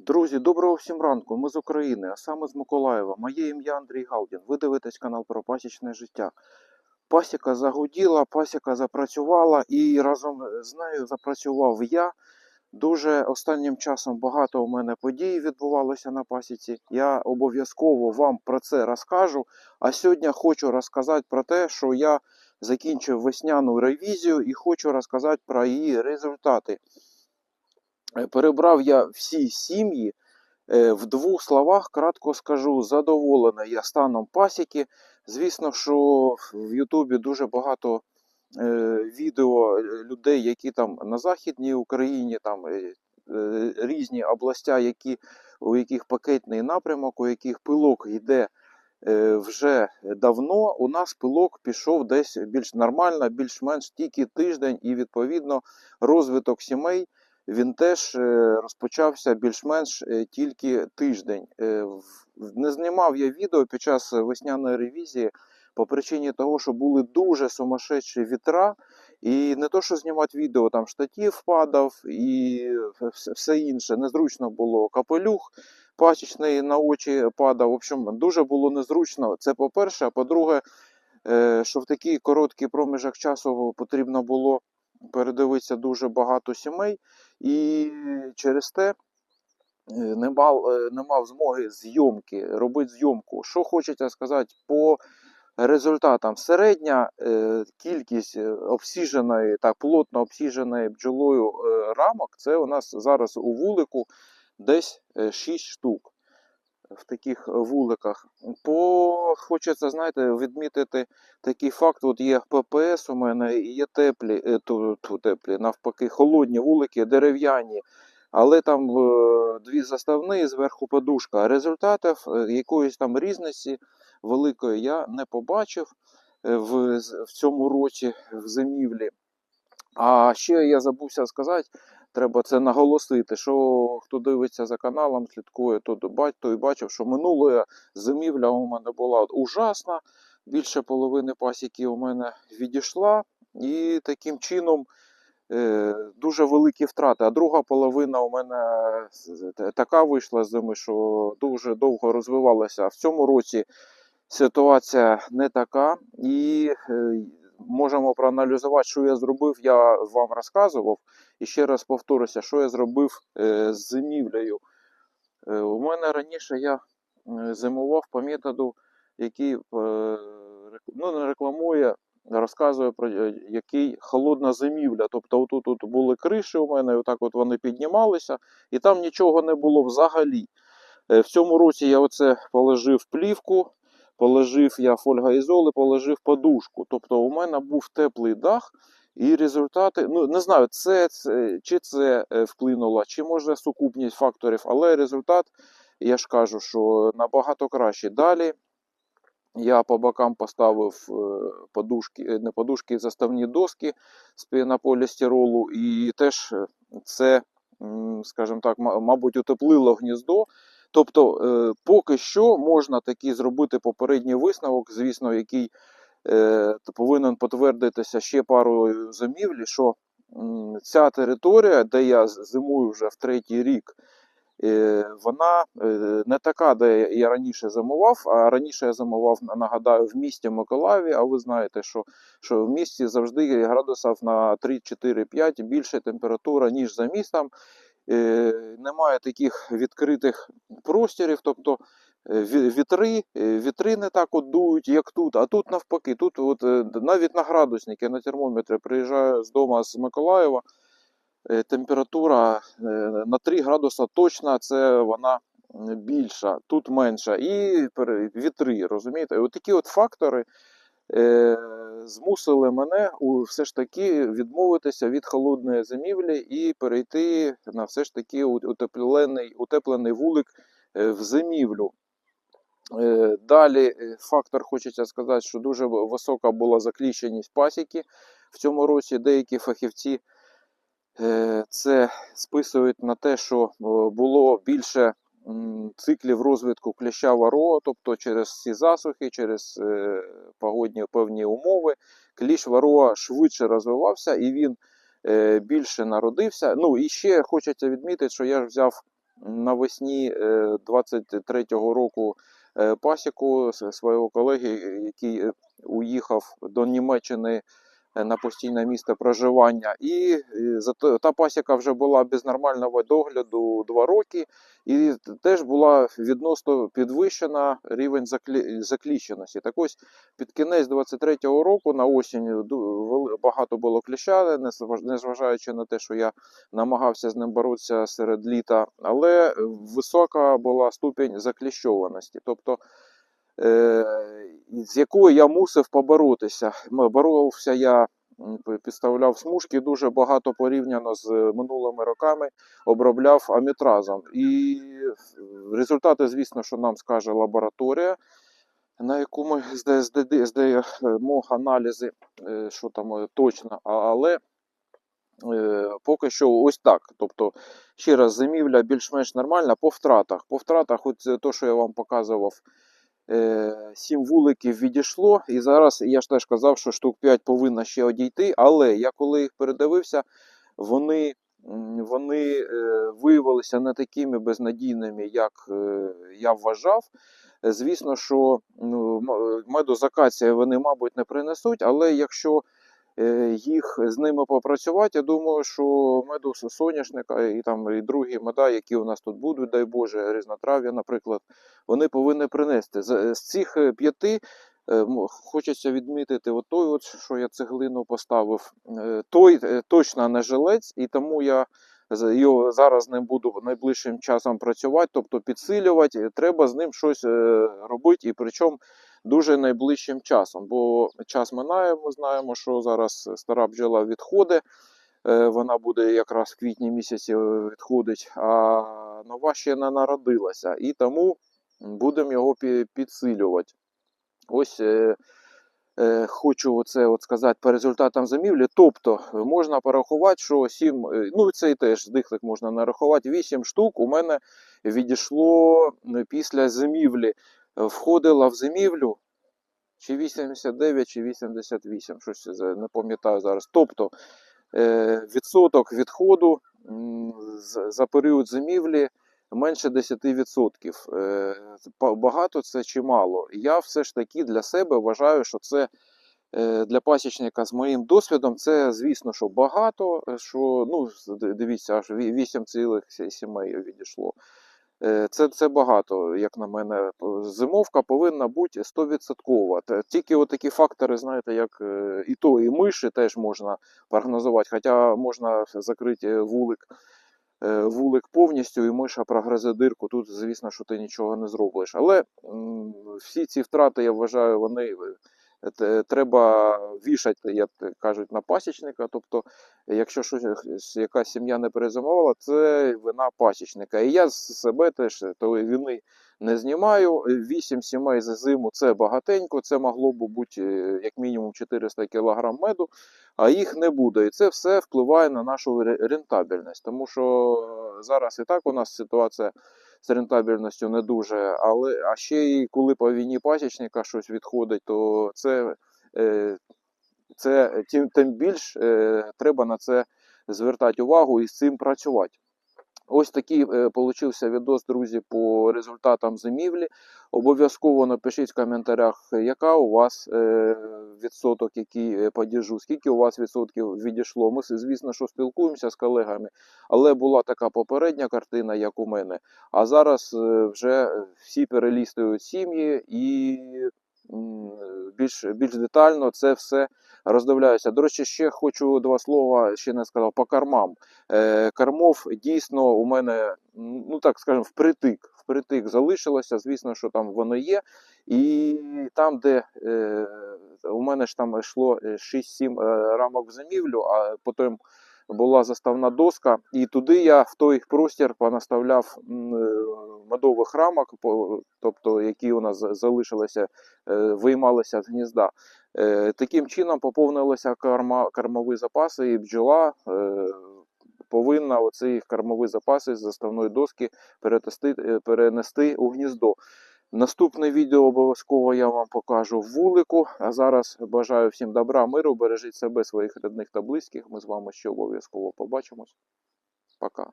Друзі, доброго всім ранку. Ми з України, а саме з Миколаєва. Моє ім'я Андрій Галдін. Ви дивитесь канал про пасічне життя. Пасіка загуділа, пасіка запрацювала і разом з нею запрацював я. Дуже останнім часом багато у мене подій відбувалося на пасіці. Я обов'язково вам про це розкажу. А сьогодні хочу розказати про те, що я закінчив весняну ревізію і хочу розказати про її результати. Е, Перебрав я всі сім'ї. Е, В двох словах кратко скажу, задоволений я станом пасіки. Звісно, що в Ютубі дуже багато е, відео е, людей, які там на Західній Україні, там е, різні областя, які, у яких пакетний напрямок, у яких пилок йде е, вже давно. У нас пилок пішов десь більш нормально, більш-менш тільки тиждень, і відповідно розвиток сімей він теж е, розпочався більш-менш е, тільки тиждень. Е, Не знімав я відео під час весняної ревізії по причині того, що були дуже сумасшедші вітра. І не то, що знімати відео, там штатів падав і все- інше. Незручно було капелюх пасічний на очі падав. В общем, дуже було незручно. Це по-перше. А по-друге, що в такий короткий проміжок часу потрібно було передивитися дуже багато сімей, і через те е, не мав, е, не мав змоги зйомки, робити зйомку. Що хочеться сказати по результатам? Середня е, кількість обсіженої, так плотно обсіженої бджолою рамок, це у нас зараз у вулику десь 6 штук. В таких вуликах. По хочеться, знаєте, відмітити такий факт: от є ППС у мене, є теплі, е, ту, ту, теплі, навпаки, холодні вулики, дерев'яні, але там е, дві заставні, зверху подушка. Результатів е, якоїсь там різниці великої я не побачив е, в, в цьому році в зимівлі. А ще я забувся сказати, треба це наголосити, що хто дивиться за каналом, слідкує, то бать, той бачив, що минулої зимівля у мене була ужасна. Більше половини пасіки у мене відійшла, і таким чином е, дуже великі втрати. А друга половина у мене така вийшла з зими, що дуже довго розвивалася. А в цьому році ситуація не така, і е, можемо проаналізувати, що я зробив. Я вам розказував. І ще раз повторюся, що я зробив е, з зимівлею. Е, у мене раніше я е, зимував по методу, який ну, не рекламує, розказує про який холодна зимівля. Тобто, отут тут були криші у мене, отак от вони піднімалися, і там нічого не було взагалі. В цьому році я оце положив плівку, положив я фольгоізоли, положив подушку. Тобто у мене був теплий дах, і результати, ну не знаю, це, це чи це е, вплинуло, чи може сукупність факторів, але результат, я ж кажу, що набагато краще. Далі я по бокам поставив е, подушки, е, не подушки, заставні доски з пінополістиролу, і теж це, скажімо так, мабуть, утеплило гніздо. Тобто, е, поки що можна такий зробити попередній висновок, звісно, який е, повинен підтвердитися ще парою зимівлі, що ця територія, де я зимую вже в третій рік, е, вона не така, де я раніше зимував. А раніше я зимував, нагадаю, в місті Миколаєві. А ви знаєте, що, що в місті завжди градусів на 3-4-5 більше температура, ніж за містом. Е, Немає таких відкритих простірів, тобто е, вітри, е, вітри не так от дують, як тут. А тут навпаки, тут от, навіть на градусники, на термометри приїжджаю з дому з Миколаєва. Температура на 3 градуса точно це вона більша, тут менша. І вітри, розумієте? І от от фактори змусили мене все ж таки відмовитися від холодної зимівлі і перейти на все ж таки утеплений, утеплений вулик е, в зимівлю. Е, Далі е, фактор хочеться сказати, що дуже висока була закліщеність пасіки в цьому році. Деякі фахівці це списують на те, що було більше циклів розвитку кліща варо, тобто через ці засухи, через е, погодні певні умови, кліщ вароа швидше розвивався і він е, більше народився. Ну і ще хочеться відмітити, що я ж взяв навесні е, 23-го року е, пасіку свого колеги, який уїхав до Німеччини на постійне місце проживання. І е, та пасіка вже була без нормального догляду 2 роки, і теж була відносно підвищена рівень заклі- закліщеності. Так ось під кінець 23-го року на осінь багато було кліща, незваж- незважаючи на те, що я намагався з ним боротися серед літа, але висока була ступінь закліщованості. Тобто е, з якою я мусив поборотися. Боровся я, підставляв смужки дуже багато порівняно з минулими роками, обробляв амітразом. І результати, звісно, що нам скаже лабораторія, на зда- здаємо аналізи, е, що там е, точно, але е, поки що ось так. Тобто, ще раз, зимівля більш-менш нормальна по втратах. По втратах, от то, що я вам показував, е, сім вуликів відійшло, і зараз я ж теж казав, що штук 5 повинна ще одійти, але я коли їх передивився, вони, вони е, виявилися не такими безнадійними, як е, я вважав. Е, Звісно, що ну, медозакація вони, мабуть, не принесуть, але якщо е, їх з ними попрацювати, я думаю, що меду соняшника і там і другі меда, які у нас тут будуть, дай Боже, різнотрав'я, наприклад, вони повинні принести. З, з цих е, п'яти е, хочеться відмітити от той, от, що я цеглину поставив. Е, Той е, точно не жилець, і тому я його зараз ним буду найближчим часом працювати, тобто підсилювати. Треба з ним щось е, робити, і причому дуже найближчим часом. Бо час минає, ми знаємо, що зараз стара бджола відходить. е, Вона буде якраз в квітні місяці е, відходить, а нова ще не народилася. І тому будемо його підсилювати. Ось е, е, хочу оце от сказати по результатам замівлі. Тобто е, можна порахувати, що 7, ну цей теж дихлик можна нарахувати. 8 штук у мене відійшло е, після зимівлі. Входила в зимівлю чи 89, чи 88, щось не пам'ятаю зараз. Тобто е, відсоток відходу за період зимівлі менше 10%. Е, Багато це чи мало. Я все ж таки для себе вважаю, що це е, для пасічника з моїм досвідом, це звісно, що багато. Що ну дивіться, аж ві- 8,7 відійшло. Е, Це, це багато, як на мене. Зимовка повинна бути 100%. Тільки такі фактори, знаєте, як е, і то, і миші теж можна прогнозувати. Хоча можна закрити вулик, е, вулик повністю, і миша прогризе дирку. Тут, звісно, що ти нічого не зробиш. Але всі ці втрати, я вважаю, вони треба вішати, як кажуть, на пасічника. Тобто, якщо щось якась сім'я не перезимувала, це вина пасічника. І я з себе теж тої вини не знімаю. Вісім сімей за зиму це багатенько, це могло б бути е, як мінімум 400 кг меду, а їх не буде. І це все впливає на нашу рентабельність. Тому що зараз і так у нас ситуація з рентабельністю не дуже, але а ще й коли по війні пасічника щось відходить, то це. Е, це тим, тим більш е, треба на це звертати увагу і з цим працювати. Ось такий е, получився відос, друзі, по результатам зимівлі. Обов'язково напишіть в коментарях, яка у вас е, відсоток, який е, падіжу, скільки у вас відсотків відійшло. Ми, звісно, що спілкуємося з колегами, але була така попередня картина, як у мене. А зараз вже всі перелістують сім'ї і більш, більш детально це все роздивляюся. До речі, ще хочу два слова, ще не сказав, по кормам. Е, кормов дійсно у мене, ну так скажемо, впритик. Впритик залишилося, звісно, що там воно є. І там, де е, у мене ж там йшло е, 6-7 е, рамок в зимівлю, а потім була заставна доска, і туди я в той простір понаставляв е, медових рамок, тобто які у нас залишилися, е, виймалися з гнізда. Е, Таким чином поповнилися корма, кормові запаси, і бджола е, повинна оці кормові запаси з заставної доски перенести у гніздо. Наступне відео обов'язково я вам покажу в вулику. А зараз бажаю всім добра, миру, бережіть себе, своїх рідних та близьких. Ми з вами ще обов'язково побачимось. Пока.